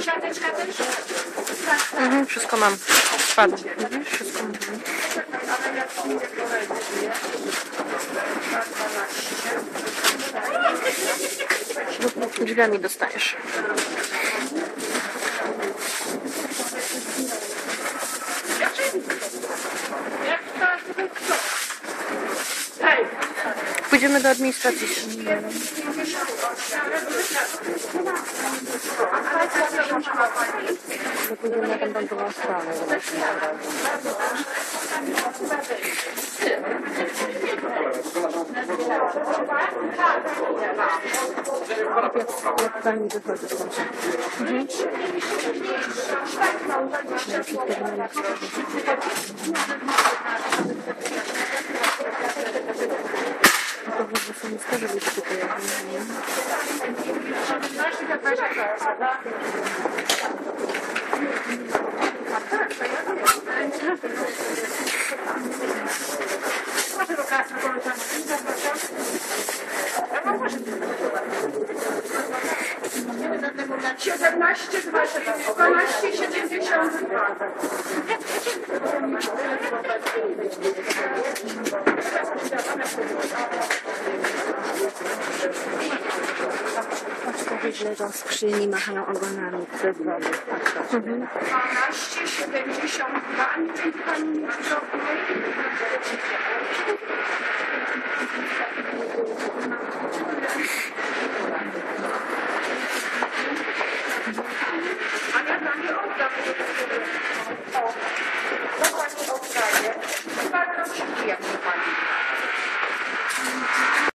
Siateczka też? Mhm, wszystko mam. Spadł. Widzisz? Wszystko mam. Drzwiami dostajesz. Jak to? Co? Hej! Pójdziemy do administracji. Pójdziemy na tę bankową stronę. Razu. Jak pani wychodzi stąd? Mhm. Najpierw terminal To w lista, żeby się pojawiły. nie? Siedemnaście, dwanaście, siedemdziesiąt dwa. Pocztowi leżą w skrzyni, machają ogonami przez wodę. Mhm. 12, 72, nie wiem, pani nie. A ja dla mnie oddam. O, to pani oddaje.